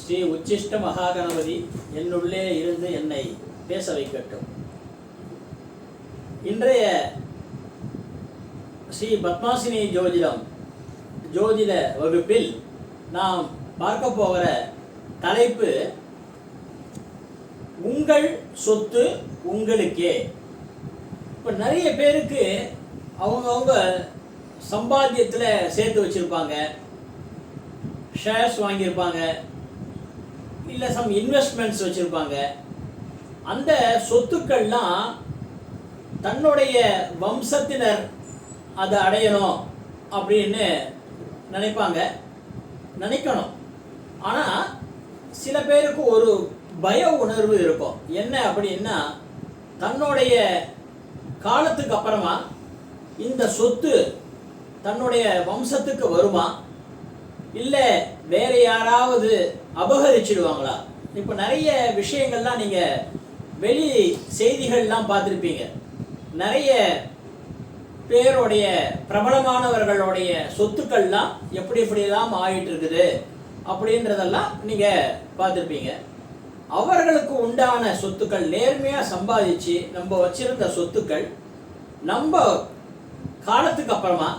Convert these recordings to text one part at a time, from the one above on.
ஸ்ரீ உச்சிஷ்ட மகாகணபதி என்னுள்ளே இருந்து என்னை பேச வைக்கட்டும். இன்றைய ஸ்ரீ பத்மாசினி ஜோதிடம் ஜோதிட வகுப்பில் நாம் பார்க்க போகிற தலைப்பு உங்கள் சொத்து உங்களுக்கே. இப்போ நிறைய பேருக்கு அவங்கவுங்க சம்பாத்தியத்தில் சேர்த்து வச்சுருப்பாங்க. ஷேர்ஸ் வாங்கியிருப்பாங்க. இல்லை சம் இன்வெஸ்ட்மெண்ட்ஸ் வச்சுருப்பாங்க. அந்த சொத்துக்கள்லாம் தன்னுடைய வம்சத்தினர் அதை அடையணும் அப்படின்னு நினைப்பாங்க. நினைக்கணும். ஆனால் சில பேருக்கு ஒரு பய உணர்வு இருக்கும். என்ன அப்படின்னா தன்னுடைய காலத்துக்கு அப்புறமா இந்த சொத்து தன்னுடைய வம்சத்துக்கு வருமா? இல்லை வேற யாராவது அபகரிச்சிடுவாங்களா? இப்போ நிறைய விஷயங்கள்லாம் நீங்கள் வெளி செய்திகள்லாம் பார்த்துருப்பீங்க. நிறைய பேருடைய பிரபலமானவர்களுடைய சொத்துக்கள்லாம் எப்படி எப்படியெல்லாம் ஆகிட்டுருக்குது அப்படின்றதெல்லாம் நீங்கள் பார்த்துருப்பீங்க. அவர்களுக்கு உண்டான சொத்துக்கள் நேர்மையாக சம்பாதிச்சு நம்ம வச்சிருந்த சொத்துக்கள் நம்ம காலத்துக்கு அப்புறமா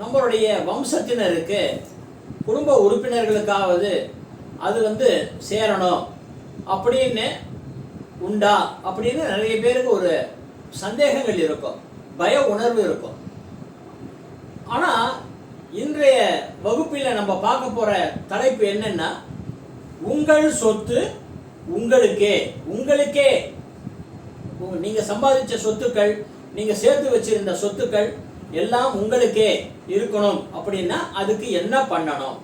நம்மளுடைய வம்சத்தினருக்கு குடும்ப உறுப்பினர்களுக்காவது அது வந்து சேரணும். அப்படின்னு உண்டா? அப்படின்னு நிறைய பேருக்கு ஒரு சந்தேகங்கள் இருக்கும். பய உணர்வு இருக்கும். ஆனால் இன்றைய வகுப்பில் நம்ம பார்க்க போகிற தலைப்பு என்னன்னா உங்கள் சொத்து உங்களுக்கே. உங்களுக்கே. நீங்கள் சம்பாதிச்ச சொத்துக்கள் நீங்கள் சேர்த்து வச்சிருந்த சொத்துக்கள் எல்லாம் உங்களுக்கே இருக்கணும். அப்படின்னா அதுக்கு என்ன பண்ணணும்?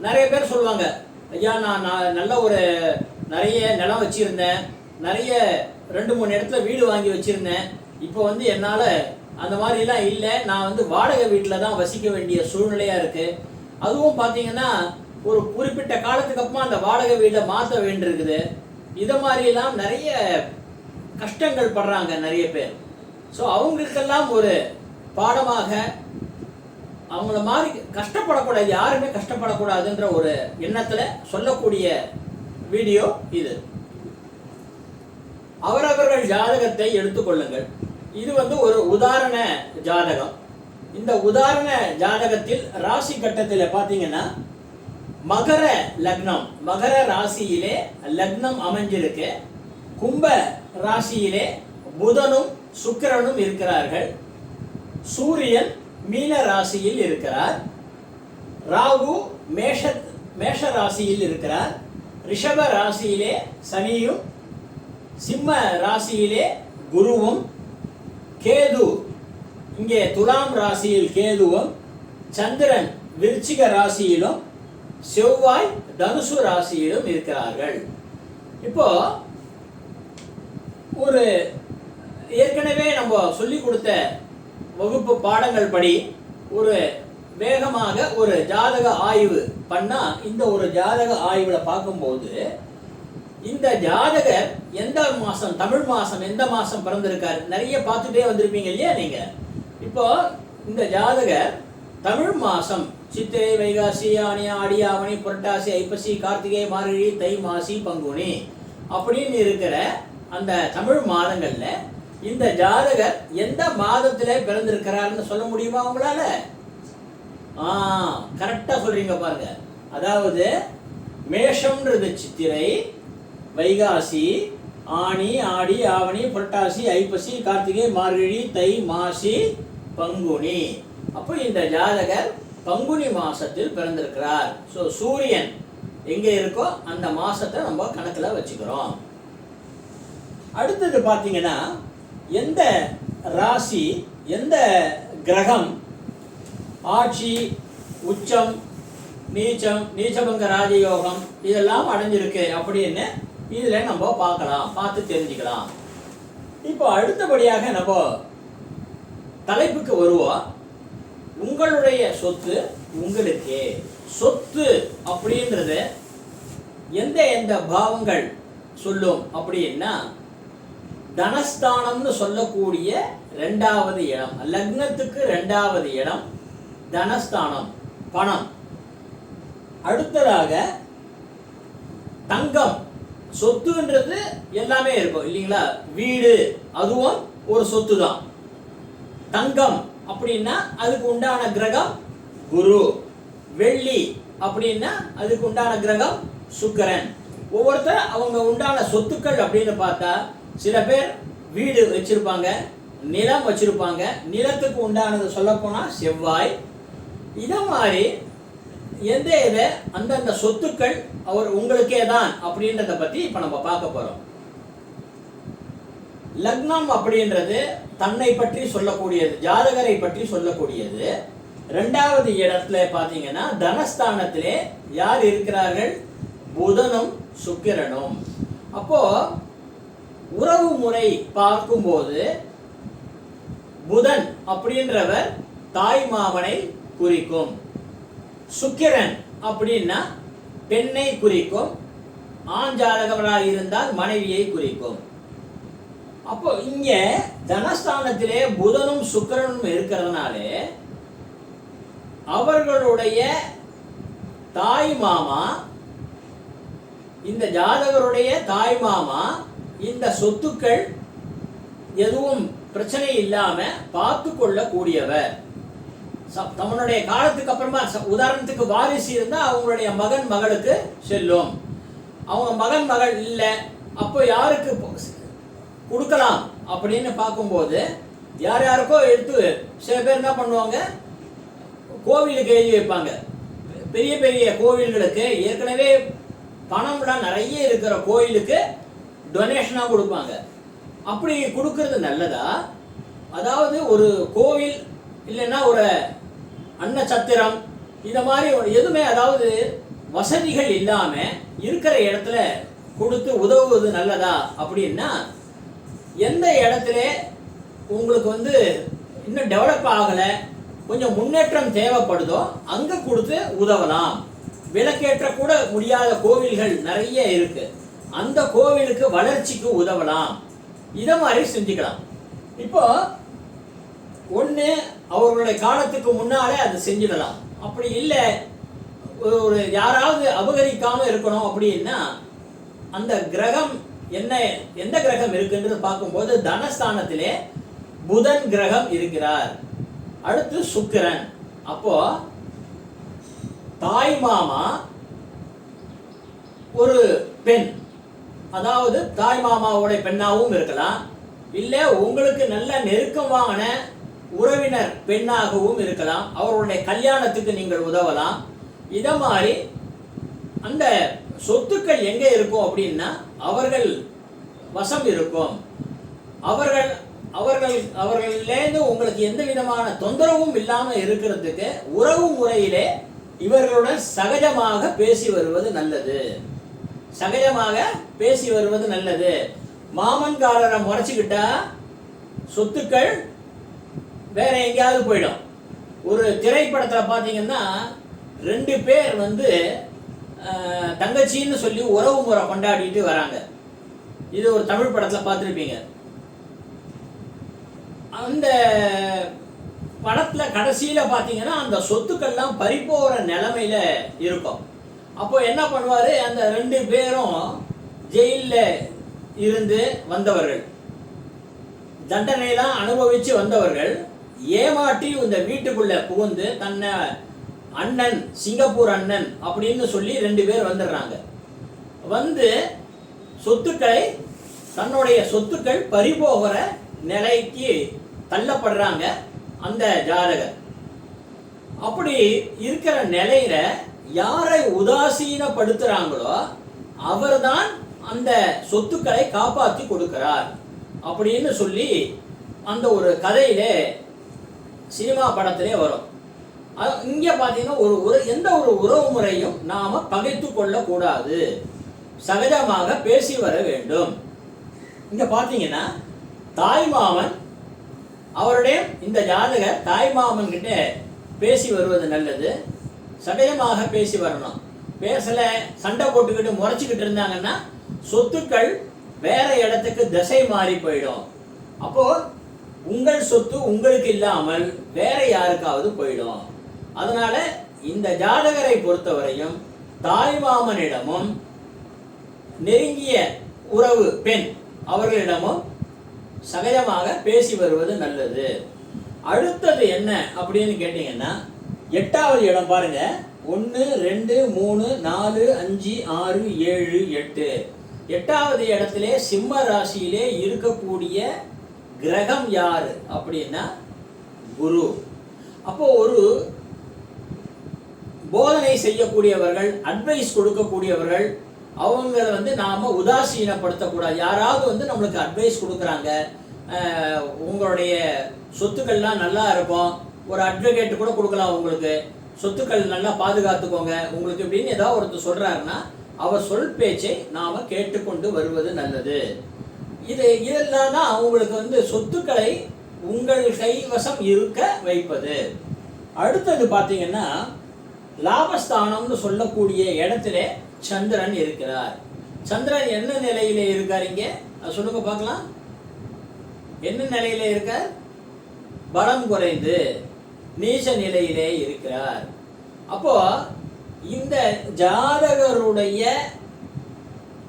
நிறைய பேர் சொல்லுவாங்க ஐயா நான் நான் நல்ல ஒரு நிறைய நிலம் வச்சுருந்தேன். நிறைய ரெண்டு மூணு இடத்துல வீடு வாங்கி வச்சுருந்தேன். இப்போ வந்து என்னால் அந்த மாதிரிலாம் இல்லை. நான் வந்து வாடகை வீட்டில் தான் வசிக்க வேண்டிய சூழ்நிலையாக இருக்குது அதுவும் பார்த்தீங்கன்னா ஒரு குறிப்பிட்ட காலத்துக்கு அப்புறமா அந்த வாடகை வீட்டை மாற்ற வேண்டியிருக்குது. இதை மாதிரிலாம் நிறைய கஷ்டங்கள் படுறாங்க நிறைய பேர். ஸோ அவங்களுக்கெல்லாம் ஒரு பாடமாக அவங்கள மாதிரி கஷ்டப்படக்கூடாது யாருமே கஷ்டப்படக்கூடாதுன்ற ஒரு எண்ணத்தில் சொல்லக்கூடிய வீடியோ இது. அவரவர்கள் ஜாதகத்தை எடுத்துக்கொள்ளுங்கள் இது வந்து ஒரு உதாரண ஜாதகம். இந்த உதாரண ஜாதகத்தில் ராசி கட்டத்தில் பார்த்தீங்கன்னா மகர லக்னம் மகர ராசியிலே லக்னம் அமைஞ்சிருக்கு. கும்ப ராசியிலே புதனும் சுக்கிரனும் இருக்கிறார்கள். சூரியன் மீன ராசியில் இருக்கிறார். ராகு மேஷ மேஷ ராசியில் இருக்கிறார். ரிஷப ராசியிலே சனியும் சிம்ம ராசியிலே குருவும் கேது இங்கே துலாம் ராசியில் கேதுவும் சந்திரன் விருச்சிக ராசியிலும் செவ்வாய் தனுசு ராசியிலும் இருக்கிறார்கள். இப்போ ஒரு ஏற்கனவே நம்ம சொல்லி கொடுத்த வகுப்பு பாடங்கள் படி ஒரு வேகமாக ஒரு ஜாதக ஆய்வு பண்ணா இந்த ஒரு ஜாதக ஆய்வுல பார்க்கும்போது இந்த ஜாதகர் எந்த மாசம் தமிழ் மாசம் எந்த மாசம் பிறந்திருக்காரு? நிறைய பார்த்துட்டே வந்திருப்பீங்க இல்லையா நீங்க? இப்போ இந்த ஜாதகர் தமிழ் மாசம் சித்திரை வைகாசி ஆணி ஆடி ஆவணி புரட்டாசி ஐப்பசி கார்த்திகை மார்கழி தை மாசி பங்குனி அப்படின்னு இருக்கிற அந்த தமிழ் மாதங்கள்ல இந்த ஜாதகர் எந்த மாதத்தில் பிறந்திருக்கிறாருன்னு சொல்ல முடியுமா உங்களால? ஆ கரெக்டாக சொல்றீங்க பாருங்க. அதாவது மேஷம்ன்றது சித்திரை வைகாசி ஆனி ஆடி ஆவணி புரட்டாசி ஐப்பசி கார்த்திகை மார்கழி தை மாசி பங்குனி. அப்போ இந்த ஜாதகர் பங்குனி மாசத்தில் பிறந்திருக்கிறார். ஸோ சூரியன் எங்கே இருக்கோ அந்த மாசத்தை நம்ம கணக்கில் வச்சுக்கிறோம். அடுத்தது பார்த்தீங்கன்னா எந்த ராசி எந்த கிரகம்? ஆட்சி உச்சம் நீச்சம் நீச்சபங்க ராஜயோகம் இதெல்லாம் அடைஞ்சிருக்கு அப்படின்னு இதில் நம்ம பார்க்கலாம் பார்த்து தெரிஞ்சுக்கலாம். இப்போ அடுத்தபடியாக நம்ம தலைப்புக்கு வருவோம். உங்களுடைய சொத்து உங்களுக்கே. சொத்து அப்படின்றது எந்த எந்த பாவங்கள் சொல்லும் அப்படின்னா தனஸ்தானம்னு சொல்லக்கூடிய ரெண்டாவது இடம். லக்னத்துக்கு ரெண்டாவது இடம் தனஸ்தானம் பணம். அடுத்ததாக தங்கம். சொத்துன்றது எல்லாமே இருக்கும் இல்லைங்களா? வீடு அதுவும் ஒரு சொத்து தான் தங்கம் அப்படின்னா அதுக்கு உண்டான கிரகம் குரு. வெள்ளி அப்படின்னா அதுக்கு உண்டான கிரகம் சுக்கரன். ஒவ்வொருத்தர் அவங்க உண்டான சொத்துக்கள் அப்படின்னு பார்த்தா சில பேர் வீடு வச்சிருப்பாங்க நிலம் வச்சிருப்பாங்க நிலத்துக்கு உண்டானது சொல்லப்போனால் செவ்வாய். இத மாதிரி எந்த இதை அந்தந்த சொத்துக்கள் அவர் உங்களுக்கே தான் அப்படின்றத பத்தி இப்ப நம்ம பார்க்க போறோம். லக்னம் அப்படின்றது தன்னை பற்றி சொல்லக்கூடியது ஜாதகரை பற்றி சொல்லக்கூடியது. ரெண்டாவது இடத்துல பார்த்தீங்கன்னா தனஸ்தானத்திலே யார் இருக்கிறார்கள்? புதனும் சுக்கிரனும். அப்போ உறவு முறை பார்க்கும்போது புதன் அப்படின்றவர் தாய் மாமனை குறிக்கும். சுக்கிரன் அப்படின்னா பெண்ணை குறிக்கும். ஆண் ஜாதகவராக இருந்தால் மனைவியை குறிக்கும். அப்போ இங்க தனஸ்தானத்திலே புதனும் சுக்கிரனும் இருக்கிறதுனாலே அவர்களுடைய தாய் மாமா இந்த ஜாதகருடைய தாய் மாமா இந்த சொத்துக்கள் எதுவும் பிரச்சனை இல்லாம பார்த்து கொள்ளக்கூடியவர். ச- தன்னுடைய காலத்துக்கு அப்புறமா ச- உதாரணத்துக்கு வாரிசு இருந்தா அவங்களுடைய மகன் மகளுக்கு செல்லும். அவங்க மகன் மகள் இல்லை அப்போ யாருக்கு கொடுக்கலாம் அப்படின்னு பார்க்கும்போது யார் யாருக்கோ எடுத்து சில பேர் என்ன பண்ணுவாங்க கோவிலுக்கு எழுதி வைப்பாங்க. பெரிய பெரிய கோவில்களுக்கு ஏற்கனவே பணம்லாம் நிறைய இருக்கிற கோயிலுக்கு டொனேஷனாக கொடுப்பாங்க. அப்படி கொடுக்கறது நல்லதா? அதாவது ஒரு கோவில் இல்லைன்னா ஒரு அன்னச்சத்திரம் இந்த மாதிரி ஒரு எதுவுமே அதாவது வசதிகள் இல்லாமல் இருக்கிற இடத்துல கொடுத்து உதவுவது நல்லதா? அப்படின்னா எந்த இடத்துல உங்களுக்கு வந்து இன்னும் டெவலப் ஆகலை கொஞ்சம் முன்னேற்றம் தேவைப்படுதோ அங்கே கொடுத்து உதவலாம். விளக்கேற்ற கூட முடியாத கோவில்கள் நிறைய இருக்குது அந்த கோவிலுக்கு வளர்ச்சிக்கு உதவலாம். இதை மாதிரி செஞ்சுக்கலாம் இப்போ ஒன்று அவர்களுடைய காலத்துக்கு முன்னாலே அது செஞ்சிடலாம். அப்படி இல்லை ஒரு ஒரு யாராவது அபகரிக்காமல் இருக்கணும் அப்படின்னா அந்த கிரகம் என்ன எந்த கிரகம் இருக்குன்றது பார்க்கும்போது தனஸ்தானத்திலே புதன் கிரகம் இருக்கிறார். அடுத்து சுக்கிரன். அப்போ தாய் மாமா ஒரு பெண். அதாவது தாய் மாமாவோட பெண்ணாகவும் இருக்கலாம். இல்லை உங்களுக்கு நல்ல நெருக்கமான உறவினர் பெண்ணாகவும் இருக்கலாம். அவர்களுடைய கல்யாணத்துக்கு நீங்கள் உதவலாம். இதை மாதிரி அந்த சொத்துக்கள் எங்கே இருக்கும் அப்படின்னா அவர்கள் வசம் இருக்கும். அவர்கள் அவர்கள் அவர்களிலேருந்து உங்களுக்கு எந்த விதமான தொந்தரவும் இல்லாமல் இருக்கிறதுக்கு உறவு முறையிலே இவர்களுடன் சகஜமாக பேசி வருவது நல்லது. சகஜமாக பேசி வருவது நல்லது. மாமன்காரரை முறைச்சிக்கிட்டா சொத்துக்கள் வேற எங்கேயாவது போயிடும். ஒரு திரைப்படத்தில் பார்த்தீங்கன்னா ரெண்டு பேர் வந்து தங்கச்சின்னு சொல்லி உறவு முறை கொண்டாடிட்டு வராங்க. இது ஒரு தமிழ் படத்தில் பார்த்துருப்பீங்க அந்த படத்தில் கடைசியில் பார்த்தீங்கன்னா அந்த சொத்துக்கள்லாம் பறிப்போகிற நிலமையில இருக்கும். அப்போ என்ன பண்ணுவாரு? அந்த ரெண்டு பேரும் ஜெயிலில் இருந்து வந்தவர்கள். தண்டனையெல்லாம் அனுபவிச்சு வந்தவர்கள். ஏமாற்றி இந்த வீட்டுக்குள்ள புகுந்து தன்னை அண்ணன் சிங்கப்பூர் அண்ணன் அப்படின்னு சொல்லி ரெண்டு பேர் வந்துடுறாங்க. வந்து சொத்துக்களை தன்னுடைய சொத்துக்கள் பறிபோகிற நிலைக்கு தள்ளப்படுறாங்க அந்த ஜாதகர். அப்படி இருக்கிற நிலையில யாரை உதாசீனப்படுத்துறாங்களோ அவர்தான் அந்த சொத்துக்களை காப்பாற்றி கொடுக்கிறார். அப்படின்னு சொல்லி அந்த ஒரு கதையில சினிமா படத்திலே வரும். அது- இங்க பாத்தீங்கன்னா ஒரு ஒரு எந்த ஒரு உறவு முறையும் நாம பகைத்து கொள்ளக்கூடாது. சகஜமாக பேசி வர வேண்டும். இங்க பாத்தீங்கன்னா தாய்மாமன் அவருடைய இந்த ஜாதகர் தாய்மாமன் கிட்ட பேசி வருவது நல்லது. சகஜமாக பேசி வரணும். பேசல சண்டை போட்டுக்கிட்டு முறைச்சிக்கிட்டு இருந்தாங்கன்னா சொத்துக்கள் வேற இடத்துக்கு திசை மாறி போயிடும். அப்போ உங்கள் சொத்து உங்களுக்கு இல்லாமல் வேற யாருக்காவது போயிடும். அதனால இந்த ஜாதகரை பொறுத்தவரையும் தாய்மாமனிடமும் நெருங்கிய உறவு பெண் அவர்களிடமும் சகஜமாக பேசி வருவது நல்லது. அடுத்தது என்ன அப்படின்னு கேட்டீங்கன்னா எட்டாவது இடம் பாருங்க. ஒன்று ரெண்டு மூணு நாலு அஞ்சு ஆறு ஏழு எட்டு. எட்டாவது இடத்திலே சிம்ம ராசியிலே இருக்கக்கூடிய கிரகம் யார்? அப்படின்னா குரு. அப்போ ஒரு போதனை செய்யக்கூடியவர்கள் அட்வைஸ் கொடுக்கக்கூடியவர்கள் அவங்கள வந்து நாம் உதாசீனப்படுத்தக்கூடாது. யாராவது வந்து நம்மளுக்கு அட்வைஸ் கொடுக்குறாங்க. உங்களுடைய சொத்துக்கள்லாம் நல்லா இருக்கும். ஒரு அட்வொகேட் கூட கொடுக்கலாம் உங்களுக்கு. சொத்துக்கள் நல்லா பாதுகாத்துக்கோங்க. உங்களுக்கு இப்படின்னு ஏதாவது ஒருத்தர் சொல்கிறாருன்னா அவர் சொல் பேச்சை நாம் கேட்டுக்கொண்டு வருவது நல்லது. இது இதெல்லாம் தான் உங்களுக்கு வந்து சொத்துக்களை உங்கள் கைவசம் இருக்க வைப்பது. அடுத்தது பார்த்தீங்கன்னா லாபஸ்தானம்னு சொல்லக்கூடிய இடத்துல சந்திரன் இருக்கிறார். சந்திரன் என்ன நிலையில இருக்கார் இங்கே? சொல்லுங்க பார்க்கலாம். என்ன நிலையில இருக்கார்? பலம் குறைந்து. நீச நிலையிலே இருக்கிறார். அப்போ இந்த ஜாதகருடைய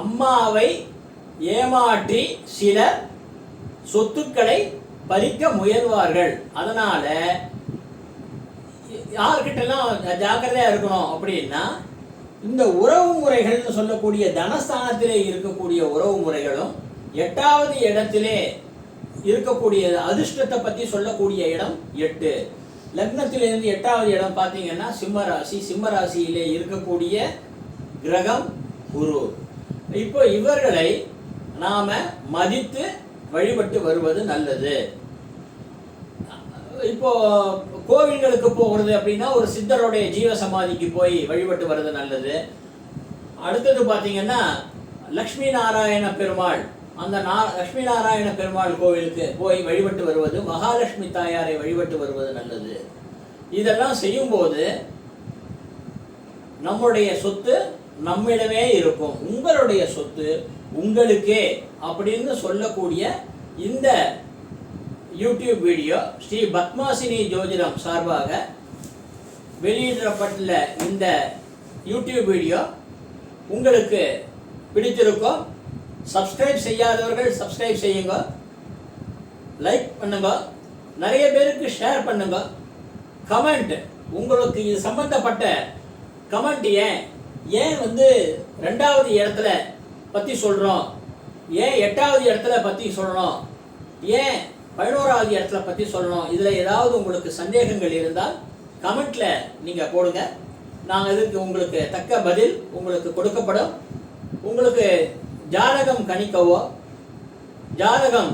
அம்மாவை ஏமாற்றி சிலர் சொத்துக்களை பறிக்க முயல்வார்கள். அதனால யார்கிட்டலாம் ஜாக்கிரதையா இருக்கணும் அப்படின்னா இந்த உறவு முறைகள்னு சொல்லக்கூடிய தனஸ்தானத்திலே இருக்கக்கூடிய உறவு முறைகளும் எட்டாவது இடத்திலே இருக்கக்கூடிய அதிர்ஷ்டத்தை பற்றி சொல்லக்கூடிய இடம் எட்டு. லக்னத்திலிருந்து எட்டாவது இடம் பார்த்தீங்கன்னா சிம்ம ராசி சிம்ம ராசியிலே இருக்கக்கூடிய கிரகம் குரு. இப்போ இவர்களை நாம மதித்து வழிபட்டு வருவது நல்லது. இப்போ கோவில்களுக்கு போகிறது அப்படின்னா ஒரு சித்தருடைய ஜீவ சமாதிக்கு போய் வழிபட்டு வர்றது நல்லது. அடுத்தது பார்த்தீங்கன்னா லக்ஷ்மி நாராயண பெருமாள். அந்த நா லக்ஷ்மி நாராயண பெருமாள் கோவிலுக்கு போய் வழிபட்டு வருவது மகாலட்சுமி தாயாரை வழிபட்டு வருவது நல்லது. இதெல்லாம் செய்யும்போது நம்முடைய சொத்து நம்மிடமே இருக்கும். உங்களுடைய சொத்து உங்களுக்கே அப்படின்னு சொல்லக்கூடிய இந்த யூடியூப் வீடியோ ஸ்ரீ பத்மாசினி ஜோதிடம் சார்பாக வெளியிடப்பட்டுள்ள இந்த யூடியூப் வீடியோ உங்களுக்கு பிடித்திருக்கும் சப்ஸ்கிரைப் செய்யாதவர்கள் சப்ஸ்கிரைப் செய்யுங்க. லைக் பண்ணுங்க. நிறைய பேருக்கு ஷேர் பண்ணுங்க. கமெண்ட் உங்களுக்கு இது சம்பந்தப்பட்ட கமெண்ட் ஏன்? ஏன் வந்து ரெண்டாவது இடத்துல பற்றி சொல்கிறோம் ஏன் எட்டாவது இடத்துல பற்றி சொல்கிறோம் ஏன் பதினோராவது இடத்துல பற்றி சொல்லணும் இதில் ஏதாவது உங்களுக்கு சந்தேகங்கள் இருந்தால் கமெண்ட்டில் நீங்கள் போடுங்க. நாங்கள் இதுக்கு உங்களுக்கு தக்க பதில் உங்களுக்கு கொடுக்கப்படும். உங்களுக்கு ஜாதகம் கணிக்கவோ ஜாதகம்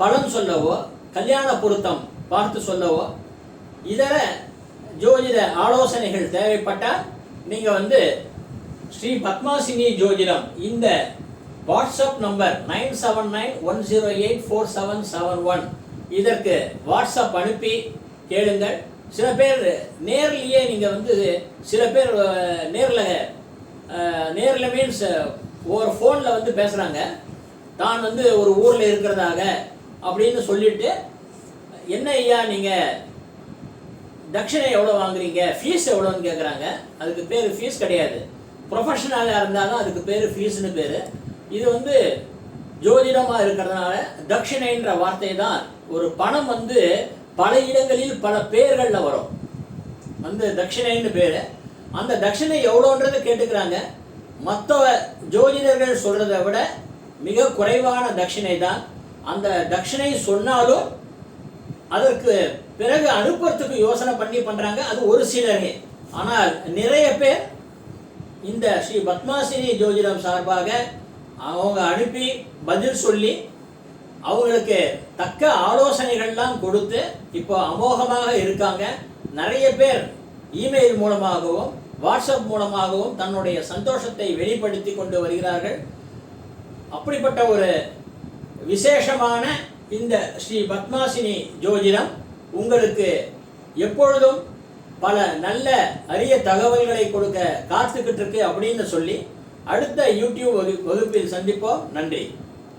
பலன் சொல்லவோ கல்யாண பொருத்தம் பார்த்து சொல்லவோ இதர ஜோதிட ஆலோசனைகள் தேவைப்பட்டால் நீங்கள் வந்து ஸ்ரீ பத்மாசினி ஜோதிடம் இந்த WhatsApp number nine seven nine one zero eight four seven seven one இதற்கு வாட்ஸ்அப் அனுப்பி கேளுங்கள். சில பேர் நேர்லேயே நீங்கள் வந்து சில பேர் நேரில் நேரில் மீன்ஸ் ஒரு ஃபோனில் வந்து பேசுகிறாங்க தான் வந்து ஒரு ஊரில் இருக்கிறதாக அப்படின்னு சொல்லிட்டு என்ன ஐயா நீங்கள் தட்சிணை எவ்வளோ வாங்குறீங்க? ஃபீஸ் எவ்வளோன்னு கேட்குறாங்க அதுக்கு பேர் ஃபீஸ் கிடையாது. ப்ரொஃபஷனலாக இருந்தாலும் அதுக்கு பேர் ஃபீஸ்னு பேர். இது வந்து ஜோதிடமாக இருக்கிறதுனால தட்சிணைன்ற வார்த்தை தான் ஒரு பணம் வந்து பல இடங்களில் பல பேர்களில் வரும். வந்து தட்சிணைன்னு பேர். அந்த தட்சிணை எவ்வளோன்றதை கேட்டுக்கிறாங்க. மற்ற ஜோதிடர்கள் சொல்கிறத விட மிக குறைவான தட்சிணை தான் அந்த தட்சிணை சொன்னாலும் அதற்கு பிறகு அனுப்புறதுக்கு யோசனை பண்ணி பண்ணுறாங்க அது ஒரு சிலரே. ஆனால் நிறைய பேர் இந்த ஸ்ரீ பத்மாசினி ஜோதிடம் சார்பாக அவங்க அனுப்பி பதில் சொல்லி அவங்களுக்கு தக்க ஆலோசனைகள்லாம் கொடுத்து இப்போ அமோகமாக இருக்காங்க. நிறைய பேர் இமெயில் மூலமாகவும் வாட்ஸ்அப் மூலமாகவும் தன்னுடைய சந்தோஷத்தை வெளிப்படுத்தி கொண்டு வருகிறார்கள். அப்படிப்பட்ட ஒரு விசேஷமான இந்த ஸ்ரீ பத்மாசினி ஜோதிடம் உங்களுக்கு எப்பொழுதும் பல நல்ல அரிய தகவல்களை கொடுக்க காத்துக்கிட்டு இருக்கு அப்படின்னு சொல்லி அடுத்த யூடியூப் வகுப்பில் சந்திப்போம். நன்றி.